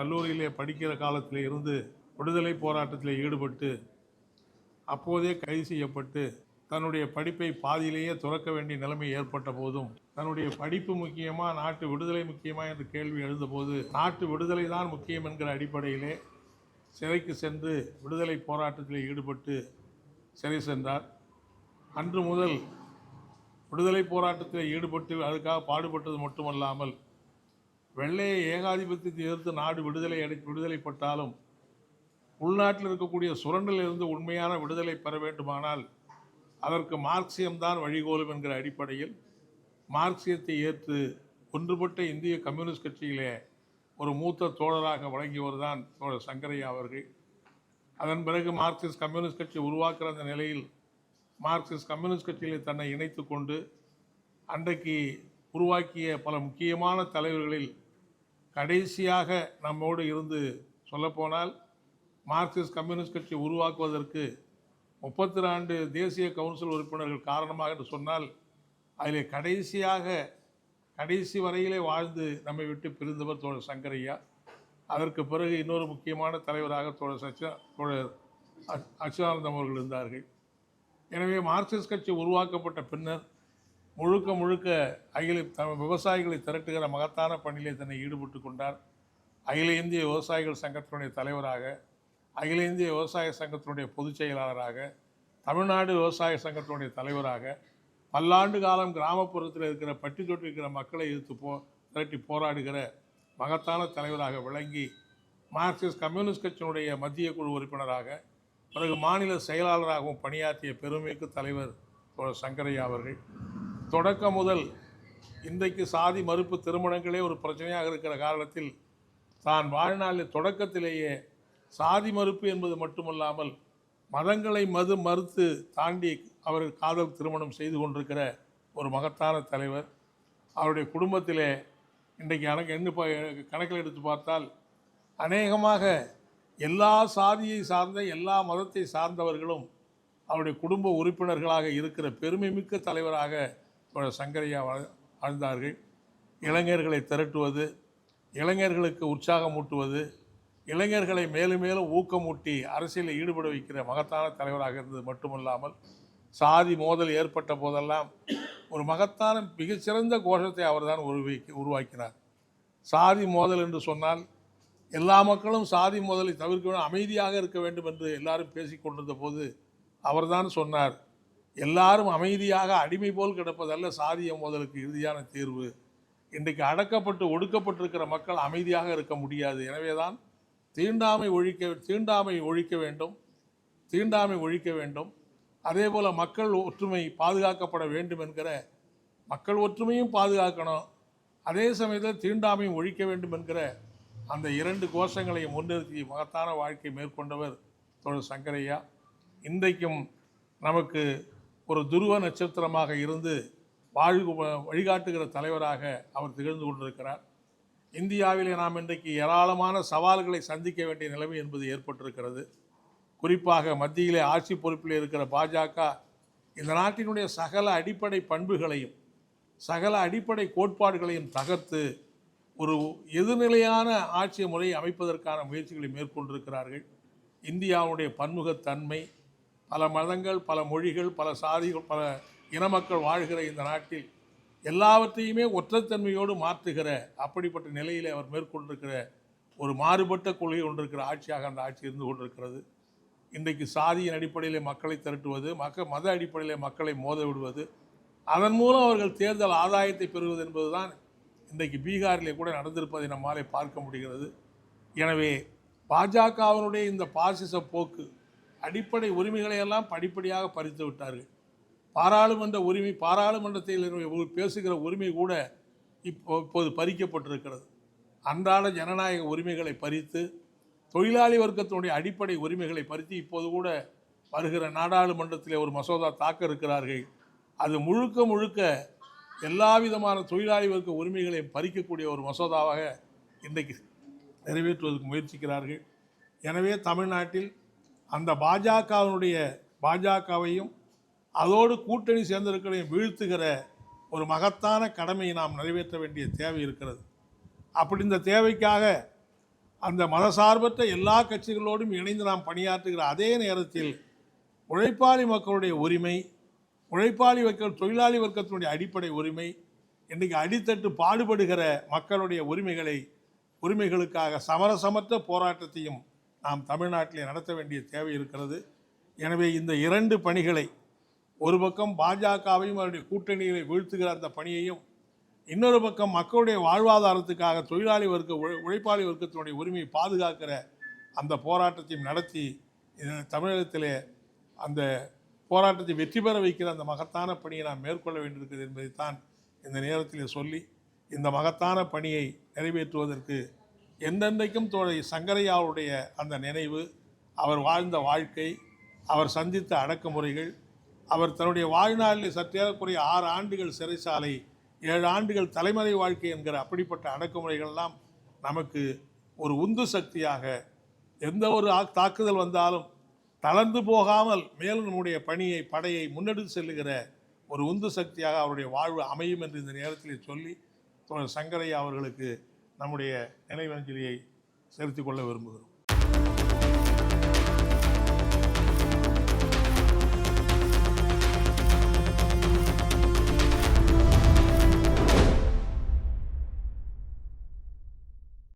கல்லூரியிலே படிக்கிற காலத்தில் இருந்து விடுதலை போராட்டத்தில் ஈடுபட்டு அப்போதே கைது செய்யப்பட்டு தன்னுடைய படிப்பை பாதியிலேயே துறக்க வேண்டிய நிலைமை ஏற்பட்ட போதும் தன்னுடைய படிப்பு முக்கியமா நாட்டு விடுதலை முக்கியமா என்ற கேள்வி எழுந்தபோது நாட்டு விடுதலை தான் முக்கியம் என்கிற அடிப்படையிலே சிறைக்கு சென்று விடுதலை போராட்டத்தில் ஈடுபட்டு சிறை சென்றார். அன்று முதல் விடுதலை போராட்டத்தில் ஈடுபட்டு அதுக்காக பாடுபட்டது மட்டுமல்லாமல் வெள்ளைய ஏகாதிபத்தியத்தை எதிர்த்து நாடு விடுதலை அடை விடுதலைப்பட்டாலும் உள்நாட்டில் இருக்கக்கூடிய சுரண்டிலிருந்து உண்மையான விடுதலை பெற வேண்டுமானால் அதற்கு மார்க்சியம்தான் வழிகோலும் என்கிற அடிப்படையில் மார்க்சியத்தை ஏற்று ஒன்றுபட்ட இந்திய கம்யூனிஸ்ட் கட்சியிலே ஒரு மூத்த தோழராக வழங்கியவர் தான் தோழர் சங்கரையா அவர்கள். அதன் பிறகு மார்க்சிஸ்ட் கம்யூனிஸ்ட் கட்சி உருவாக்குற அந்த நிலையில் மார்க்சிஸ்ட் கம்யூனிஸ்ட் கட்சியில் தன்னை இணைத்து கொண்டு அன்றைக்கு உருவாக்கிய பல முக்கியமான தலைவர்களில் கடைசியாக நம்மோடு இருந்து சொல்லப்போனால் மார்க்சிஸ்ட் கம்யூனிஸ்ட் கட்சி உருவாக்குவதற்கு முப்பத்தி ரெண்டு தேசிய கவுன்சில் உறுப்பினர்கள் காரணமாக என்று சொன்னால் அதில் கடைசியாக கடைசி வரையிலே வாழ்ந்து நம்மை விட்டு பிரிந்தவர் தோழர் சங்கரையா அதற்கு பிறகு இன்னொரு முக்கியமான தலைவராக தோழர் சச்சா தோழர் அச்சுதானந்தம் அவர்கள் இருந்தார்கள். எனவே மார்க்சிஸ்ட் கட்சி உருவாக்கப்பட்ட பின்னர் முழுக்க முழுக்க அகில விவசாயிகளை திரட்டுகிற மகத்தான பணியிலே தன்னை ஈடுபட்டு கொண்டார். அகில இந்திய விவசாயிகள் சங்கத்தினுடைய தலைவராக அகில இந்திய விவசாய சங்கத்தினுடைய பொதுச் செயலாளராக தமிழ்நாடு விவசாய சங்கத்தினுடைய தலைவராக பல்லாண்டு காலம் கிராமப்புறத்தில் இருக்கிற பட்டி தொட்டு இருக்கிற மக்களை எதிர்த்து போ திரட்டி போராடுகிற மகத்தான தலைவராக விளங்கி மார்க்சிஸ்ட் கம்யூனிஸ்ட் கட்சியினுடைய மத்திய குழு உறுப்பினராக பிறகு மாநில செயலாளராகவும் பணியாற்றிய பெருமைக்கு தலைவர் சங்கரையா அவர்கள். தொடக்கம் முதல் இன்றைக்கு சாதி மறுப்பு திருமணங்களே ஒரு பிரச்சனையாக இருக்கிற காரணத்தில் தான் வாழ்நாளில் தொடக்கத்திலேயே சாதி மறுப்பு என்பது மட்டுமல்லாமல் மதங்களை மது மறுத்து தாண்டி அவர் காதல் திருமணம் செய்து கொண்டிருக்கிற ஒரு மகத்தான தலைவர். அவருடைய குடும்பத்திலே இன்றைக்கு எனக்கு எண்ணு ப- கணக்கில் எடுத்து பார்த்தால் அநேகமாக எல்லா சாதியை சார்ந்த எல்லா மதத்தை சார்ந்தவர்களும் அவருடைய குடும்ப உறுப்பினர்களாக இருக்கிற பெருமைமிக்க தலைவராக சங்கரையா வாழ்- வாழ்ந்தார்கள். இளைஞர்களை திரட்டுவது இளைஞர்களுக்கு உற்சாகமூட்டுவது இளைஞர்களை மேலும் மேலும் ஊக்கமூட்டி அரசியலில் ஈடுபட வைக்கிற மகத்தான தலைவராக இருந்தது மட்டுமல்லாமல் சாதி மோதல் ஏற்பட்ட போதெல்லாம் ஒரு மகத்தான மிகச்சிறந்த கோஷத்தை அவர்தான் உருவாக்கி உருவாக்கினார். சாதி மோதல் என்று சொன்னால் எல்லா மக்களும் சாதி மோதலை தவிர்க்க வேண்டும் அமைதியாக இருக்க வேண்டும் என்று எல்லாரும் பேசிக்கொண்டிருந்த போது அவர்தான் சொன்னார் எல்லாரும் அமைதியாக அடிமை போல் கிடப்பதல்ல சாதிய மோதலுக்கு இறுதியான தீர்வு. இன்றைக்கு அடக்கப்பட்டு ஒடுக்கப்பட்டிருக்கிற மக்கள் அமைதியாக இருக்க முடியாது. எனவே தான் தீண்டாமை ஒழிக்க தீண்டாமை ஒழிக்க வேண்டும். தீண்டாமை ஒழிக்க வேண்டும். அதே போல் மக்கள் ஒற்றுமை பாதுகாக்கப்பட வேண்டும் என்கிற மக்கள் ஒற்றுமையும் பாதுகாக்கணும். அதே சமயத்தில் தீண்டாமையும் ஒழிக்க வேண்டும் என்கிற அந்த இரண்டு கோஷங்களையும் முன்னிறுத்தி மகத்தான வாழ்க்கை மேற்கொண்டவர் தோழர் சங்கரையா இன்றைக்கும் நமக்கு ஒரு துருவ நட்சத்திரமாக இருந்து வாழ்வு வழிகாட்டுகிற தலைவராக அவர் திகழ்ந்து கொண்டிருக்கிறார். இந்தியாவிலே நாம் இன்றைக்கு ஏராளமான சவால்களை சந்திக்க வேண்டிய நிலைமை என்பது ஏற்பட்டிருக்கிறது. குறிப்பாக மத்தியிலே ஆட்சி பொறுப்பில் இருக்கிற பாஜக இந்த நாட்டினுடைய சகல அடிப்படை பண்புகளையும் சகல அடிப்படை கோட்பாடுகளையும் தகர்த்து ஒரு எதிர்நிலையான ஆட்சி முறையை அமைப்பதற்கான முயற்சிகளை மேற்கொண்டிருக்கிறார்கள். இந்தியாவுடைய பன்முகத்தன்மை பல மதங்கள் பல மொழிகள் பல சாதிகள் பல இன மக்கள் வாழ்கிற இந்த நாட்டில் எல்லாவற்றையுமே ஒற்றைத்தன்மையோடு மாற்றுகிற அப்படிப்பட்ட நிலையில் அவர் மேற்கொண்டிருக்கிற ஒரு மாறுபட்ட கொள்கை கொண்டிருக்கிற ஆட்சியாக அந்த ஆட்சி இருந்து கொண்டிருக்கிறது. இன்றைக்கு சாதியின் அடிப்படையில் மக்களை திரட்டுவது மக்க மத அடிப்படையில் மக்களை மோத விடுவது அதன் மூலம் அவர்கள் தேர்தல் ஆதாயத்தை பெறுவது என்பதுதான் இன்றைக்கு பீகாரிலே கூட நடந்திருப்பதை நம்மாலே பார்க்க முடிகிறது. எனவே பாஜகவினுடைய இந்த பாசிச போக்கு அடிப்படை உரிமைகளை எல்லாம் படிப்படியாக பறித்து விட்டார்கள். பாராளுமன்ற உரிமை பாராளுமன்றத்தில் பேசுகிற உரிமை கூட இப்போ இப்போது பறிக்கப்பட்டிருக்கிறது. அன்றாட ஜனநாயக உரிமைகளை பறித்து தொழிலாளி வர்க்கத்தினுடைய அடிப்படை உரிமைகளை பறித்து இப்போது கூட வருகிற நாடாளுமன்றத்தில் ஒரு மசோதா தாக்க இருக்கிறார்கள். அது முழுக்க முழுக்க எல்லா விதமான தொழிலாளி வர்க்க உரிமைகளையும் பறிக்கக்கூடிய ஒரு மசோதாவாக இன்றைக்கு நிறைவேற்றுவதற்கு முயற்சிக்கிறார்கள். எனவே தமிழ்நாட்டில் அந்த பாஜகவினுடைய பாஜகவையும் அதோடு கூட்டணி சேர்ந்திருக்களையும் வீழ்த்துகிற ஒரு மகத்தான கடமையை நாம் நிறைவேற்ற வேண்டிய தேவை இருக்கிறது. அப்படி இந்த தேவைக்காக அந்த மதசார்பற்ற எல்லா கட்சிகளோடும் இணைந்து நாம் பணியாற்றுகிற அதே நேரத்தில் உழைப்பாளி மக்களுடைய உரிமை உழைப்பாளி மக்கள் தொழிலாளி வர்க்கத்தினுடைய அடிப்படை உரிமை இன்றைக்கு அடித்தட்டு பாடுபடுகிற மக்களுடைய உரிமைகளை உரிமைகளுக்காக சமரசமற்ற போராட்டத்தையும் நாம் தமிழ்நாட்டிலே நடத்த வேண்டிய தேவை இருக்கிறது. எனவே இந்த இரண்டு பணிகளை ஒரு பக்கம் பாஜகவையும் அவருடைய கூட்டணிகளை வீழ்த்துகிற அந்த பணியையும் இன்னொரு பக்கம் மக்களுடைய வாழ்வாதாரத்துக்காக தொழிலாளி வர்க்க உழைப்பாளி வர்க்கத்தினுடைய உரிமையை பாதுகாக்கிற அந்த போராட்டத்தையும் நடத்தி தமிழகத்திலே அந்த போராட்டத்தை வெற்றி பெற வைக்கிற அந்த மகத்தான பணியை நாம் மேற்கொள்ள வேண்டியிருக்கிறது என்பதைத்தான் இந்த நேரத்தில் சொல்லி இந்த மகத்தான பணியை நிறைவேற்றுவதற்கு எந்தெந்தைக்கும் தோழை சங்கரையாவுடைய அந்த நினைவு அவர் வாழ்ந்த வாழ்க்கை அவர் சந்தித்த அடக்குமுறைகள் அவர் தன்னுடைய வாழ்நாளில் சற்றேறக்குறைய ஆறு ஆண்டுகள் சிறைச்சாலை ஏழு ஆண்டுகள் தலைமறை வாழ்க்கை என்கிற அப்படிப்பட்ட அடக்குமுறைகள்லாம் நமக்கு ஒரு உந்து சக்தியாக எந்த ஒரு தாக்குதல் வந்தாலும் தளர்ந்து போகாமல் மேலும் நம்முடைய பணியை படையை முன்னெடுத்து செல்லுகிற ஒரு உந்து சக்தியாக அவருடைய வாழ்வு அமையும் என்று இந்த நேரத்தில் சொல்லி சங்கரையா அவர்களுக்கு நம்முடைய நினைவஞ்சலியை செலுத்திக் கொள்ள விரும்புகிறோம்.